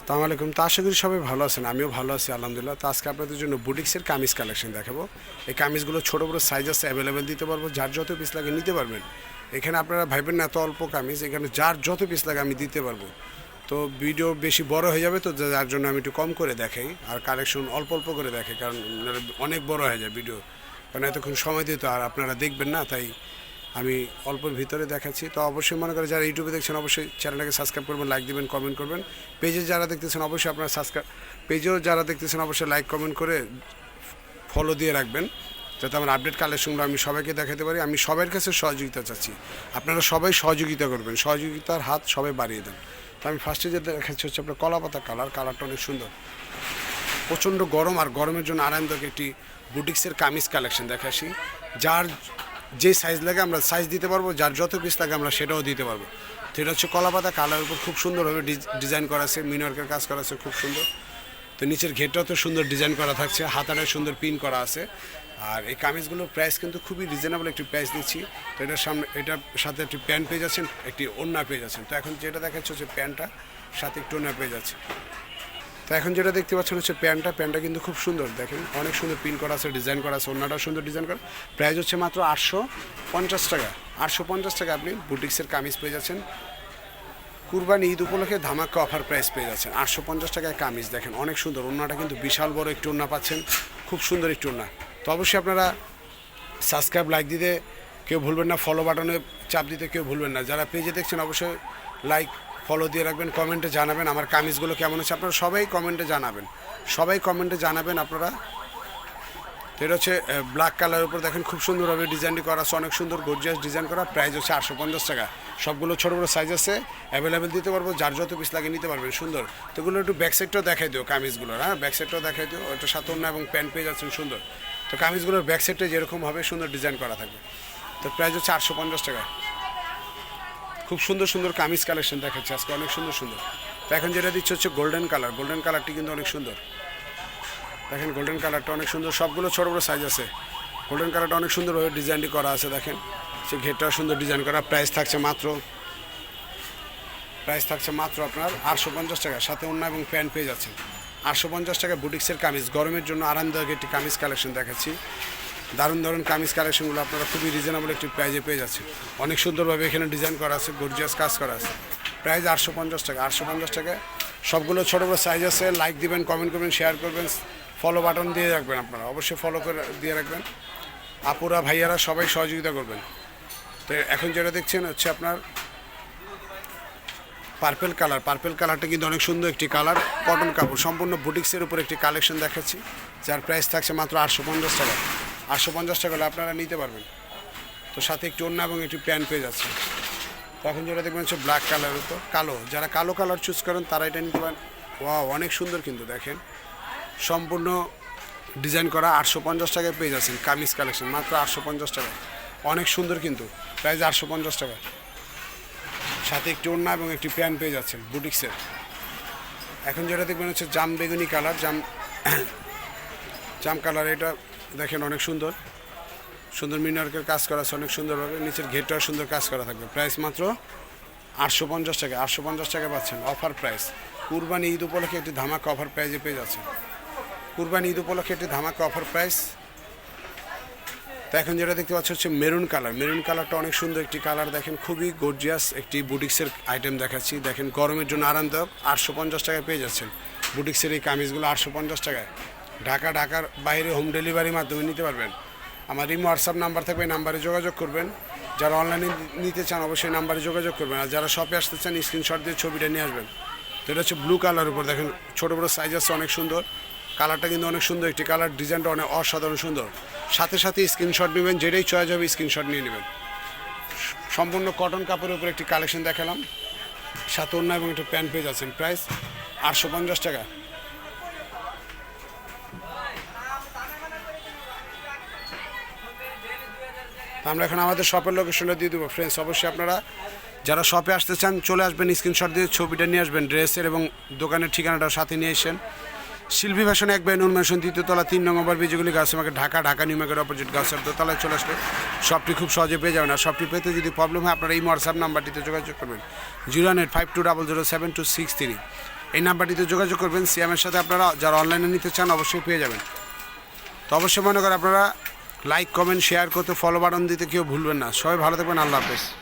আসসালামু আলাইকুম। তো আশা করি সবাই ভালো আছেন, আমিও ভালো আছি, আলহামদুলিল্লাহ। তো আজকে আপনাদের জন্য বুটিক্সের কামিজ কালেকশন দেখাবো। এই কামিজগুলো ছোটো, বড়ো সাইজ আছে অ্যাভেলেবেল দিতে পারব। যার যত পিস লাগে নিতে পারবেন। এখানে আপনারা ভাইবেন না, এত অল্প কামিজ। এখানে যার যত পিস লাগে আমি দিতে পারব। তো ভিডিও বেশি বড় হয়ে যাবে, তো যার জন্য আমি একটু কম করে দেখাই। আর কালেকশন অল্প অল্প করে দেখাই, কারণ অনেক বড় হয়ে যায় ভিডিও কারণ এতক্ষণ সময় দিতে আর আপনারা দেখবেন না, তাই আমি অল্পের ভিতরে দেখাচ্ছি। তো অবশ্যই মনে করেন যারা ইউটিউবে দেখছেন, অবশ্যই চ্যানেলটাকে সাবস্ক্রাইব করবেন, লাইক দিবেন, কমেন্ট করবেন। পেজে যারা দেখতেছেন, অবশ্যই আপনারা সাবস্ক্রাইব পেজেও যারা দেখতেছেন, অবশ্যই লাইক, কমেন্ট করে ফলো দিয়ে রাখবেন। যাতে আমার আপডেট কালেকশনগুলো আমি সবাইকে দেখাতে পারি। আমি সবার কাছে সহযোগিতা চাচ্ছি। আপনারা সবাই সহযোগিতা করবেন। সহযোগিতার হাত সবাই বাড়িয়ে দেন। তো আমি ফার্স্টে যেটা দেখাচ্ছি হচ্ছে আপনার কলা পাতা কালার কালারটা অনেক সুন্দর। প্রচণ্ড গরম, আর গরমের জন্য আরামদায়ক একটি বুটিক্সের কামিজ কালেকশন দেখাচ্ছি। যার যে সাইজ লাগে আমরা সাইজ দিতে পারব, যার যত পিস লাগে আমরা সেটাও দিতে পারব। তো এটা হচ্ছে কলাপাতা কালার উপর খুব সুন্দরভাবে ডিজাইন করা আছে মিনওয়ার্কের কাজ করা আছে খুব সুন্দর। তো নিচের ঘেরটাও তো সুন্দর ডিজাইন করা থাকছে হাতাটা সুন্দর পিন করা আছে। আর এই কামিজগুলোর প্রাইস কিন্তু খুবই রিজনেবল একটি প্রাইস দিচ্ছি। তো এটার সামনে, এটার সাথে একটি প্যান্ট পেয়ে যাচ্ছেন, একটি ওড়না পেয়ে যাচ্ছেন। তো এখন যেটা দেখাচ্ছে হচ্ছে প্যান্টটা সাথে একটু ওড়না পেয়ে যাচ্ছে। তো এখন যেটা দেখতে পাচ্ছেন হচ্ছে প্যান্টটা প্যান্টটা কিন্তু খুব সুন্দর, দেখেন। অনেক সুন্দর প্রিন্ট করা আছে ডিজাইন করা আছে, অন্যটাও সুন্দর ডিজাইন করা। প্রাইস হচ্ছে মাত্র আটশো পঞ্চাশ টাকা। আটশো পঞ্চাশ টাকা আপনি বুটিক্সের কামিজ পেয়ে যাচ্ছেন। কুরবানি ঈদ উপলক্ষে ধামাকা অফার প্রাইস পেয়ে যাচ্ছেন। আটশো পঞ্চাশ টাকায় কামিজ, দেখেন, অনেক সুন্দর। ওনাটা কিন্তু বিশাল বড় একটু ওনা পাচ্ছেন। খুব সুন্দর একটু ওনা তো অবশ্যই আপনারা সাবস্ক্রাইব লাইক দিতে কেউ ভুলবেন না ফলো বাটনে চাপ দিতে কেউ ভুলবেন না। যারা পেজে দেখছেন, অবশ্যই লাইক ফলো দিয়ে রাখবেন কমেন্টে জানাবেন আমার কামিজগুলো কেমন আছে আপনারা সবাই কমেন্টে জানাবেন। সবাই কমেন্টে জানাবেন আপনারা। এটা হচ্ছে ব্ল্যাক কালারের উপর দেখেন খুব সুন্দরভাবে ডিজাইনটি করা আছে, অনেক সুন্দর গর্জিয়াস ডিজাইন করা। প্রাইস হচ্ছে আটশো পঞ্চাশ টাকা। সবগুলো ছোটো বড়ো সাইজ আছে অ্যাভেলেবেল দিতে পারব, যার যত পিস লাগে নিতে পারবেন, সুন্দর। তো এগুলো একটু ব্যাক সাইডটাও দেখাই দিও কামিজগুলোর হ্যাঁ? ব্যাক সাইডটাও দেখাই দিও ওটা অন্য এবং প্যান্ট পেয়ে যাচ্ছেন, সুন্দর। তো কামিজগুলোর ব্যাক সাইডটা যেরকম হবে সুন্দর ডিজাইন করা থাকবে। তো প্রাইস হচ্ছে আটশো পঞ্চাশ টাকা। খুব সুন্দর সুন্দর কামিজ কালেকশন দেখাচ্ছে, আজকে অনেক সুন্দর সুন্দর। তো এখন যেটা দিচ্ছে হচ্ছে গোল্ডেন কালার গোল্ডেন কালারটি কিন্তু অনেক সুন্দর। দেখেন গোল্ডেন কালারটা অনেক সুন্দর, সবগুলো ছোটো বড়ো সাইজ আছে। গোল্ডেন কালারটা অনেক সুন্দরভাবে ডিজাইনটি করা আছে, দেখেন। সে ঘেরটা সুন্দর ডিজাইন করা প্রাইস থাকছে মাত্র প্রাইস থাকছে মাত্র আপনার আটশো পঞ্চাশ টাকা। সাথে অন্য এবং প্যান্ট পেয়ে যাচ্ছেন। আটশো পঞ্চাশ টাকা বুটিক্সের কামিজ, গরমের জন্য আরামদায়ক একটি কামিজ কালেকশন দেখাচ্ছি। দারুণ দারুণ কামিজ কালেকশনগুলো আপনারা খুবই রিজনেবল একটি প্রাইজে পেয়ে যাচ্ছেন। অনেক সুন্দরভাবে এখানে ডিজাইন করা আছে গর্জিয়াস কাজ করা আছে। প্রাইস আটশো পঞ্চাশ টাকা, আটশো পঞ্চাশ টাকা সবগুলো ছোটো বড়ো সাইজ আছে। লাইক দিবেন কমেন্ট করবেন শেয়ার করবেন ফলো বাটন দিয়ে রাখবেন আপনারা। অবশ্যই ফলো করে দিয়ে রাখবেন। আপুরা, ভাইয়ারা সবাই সহযোগিতা করবেন। তো এখন যেটা দেখছেন হচ্ছে আপনার পার্পেল কালার পার্পেল কালারটা কিন্তু অনেক সুন্দর একটি কালার কটন কাপড়। সম্পূর্ণ বুটিক্সের উপর একটি কালেকশন দেখাচ্ছি। যার প্রাইস থাকছে মাত্র আটশো পঞ্চাশ টাকা। আটশো পঞ্চাশ টাকা হলে আপনারা নিতে পারবেন। তো সাথে একটি অন্য এবং একটি প্যান্ট পেয়ে যাচ্ছে তো এখন যেটা দেখবেন হচ্ছে ব্ল্যাক কালার তো কালো। যারা কালো কালার চুজ করেন, তারা এটা নিতে পারেন। ওয়া অনেক সুন্দর কিন্তু দেখেন। সম্পূর্ণ ডিজাইন করা আটশো পঞ্চাশ টাকায় পেয়ে যাচ্ছেন কামিজ কালেকশন মাত্র আটশো পঞ্চাশ টাকা অনেক সুন্দর কিন্তু প্রাইস আটশো পঞ্চাশ টাকা সাথে একটি ওড়না এবং একটি প্যান্ট পেয়ে যাচ্ছেন বুটিক্সের এখন যেটা দেখবেন হচ্ছে জাম বেগুনি কালার জাম জাম কালার এটা দেখেন অনেক সুন্দর। সুন্দর মিনার্কের কাজ করা আছে, অনেক সুন্দরভাবে। নিচের ঘেরটাও সুন্দর কাজ করা থাকবে। প্রাইস মাত্র আটশো পঞ্চাশ টাকা। আটশো পঞ্চাশ টাকা পাচ্ছেন অফার প্রাইস কুরবানি ঈদ উপলক্ষে একটি ধামাকা অফার প্রাইজে পেয়ে যাচ্ছেন। কুরবানি ঈদ উপলক্ষে একটি ধামাকা অফার প্রাইস তো এখন যেটা দেখতে পাচ্ছ হচ্ছে মেরুন কালার মেরুন কালারটা অনেক সুন্দর একটি কালার দেখেন খুবই গর্জিয়াস একটি বুটিক্সের আইটেম দেখাচ্ছি। দেখেন গরমের জন্য আরামদায়ক। আটশো পঞ্চাশ টাকায় পেয়ে যাচ্ছেন। বুটিক্সের এই কামিজগুলো আটশো পঞ্চাশ টাকায়। ঢাকা, ঢাকার বাইরে হোম ডেলিভারির মাধ্যমে নিতে পারবেন। আমার ইমো হোয়াটসঅ্যাপ নাম্বার থাকবে, এই নাম্বারে যোগাযোগ করবেন। যারা অনলাইনে নিতে চান, অবশ্যই নাম্বারে যোগাযোগ করবেন। আর যারা শপে আসতে চান স্ক্রিনশট দিয়ে ছবিটা নিয়ে আসবেন। তো এটা হচ্ছে ব্লু কালার উপর। দেখেন, ছোটো, বড়ো সাইজ আছে, অনেক সুন্দর। কালারটা কিন্তু অনেক সুন্দর। একটি কালার ডিজাইনটা অনেক অসাধারণ সুন্দর। সাথে সাথে স্ক্রিনশট নেবেন, যেটাই চয়েস হবে স্ক্রিনশট নিয়ে নেবেন। সম্পূর্ণ কটন কাপড়ের উপর একটি কালেকশন দেখালাম। সাথে অন্য এবং একটা প্যান্ট পেয়ে যাচ্ছেন প্রাইস আটশো পঞ্চাশ টাকা। আমরা এখন আমাদের শপের লোকেশনে দিয়ে দেবো। ফ্রেন্ডস অবশ্যই আপনারা যারা শপে আসতে চান, চলে আসবেন স্ক্রিনশট দিয়ে ছবিটা নিয়ে আসবেন, ড্রেসের এবং দোকানের ঠিকানাটা সাথে নিয়ে এসেন। শিল্পী ভাষণ এক বাই মেশন তৃতীয়তলা তিন নম্বর বিজয়গুলি গাছ, আমাকে Dhaka Dhaka, new market opposite গাছের দোতলায় চলে আসলে সবটি খুব সহজে পেয়ে যাবেন। আর সবটি পেতে যদি প্রবলেম হয়, আপনারা এই হোয়াটসঅ্যাপ নাম্বারটিতে যোগাযোগ করবেন। Zero eight five two double zero seven two six three এই নাম্বারটিতে যোগাযোগ করবেন সিএমের সাথে আপনারা যারা অনলাইনে নিতে চান, অবশ্যই পেয়ে যাবেন। তো অবশ্যই মনে করেন আপনারা লাইক কমেন্ট শেয়ার করতে ফলো বাটন দিতে কেউ ভুলবেন না। সবাই ভালো থাকবেন, আল্লাহ হাফেজ।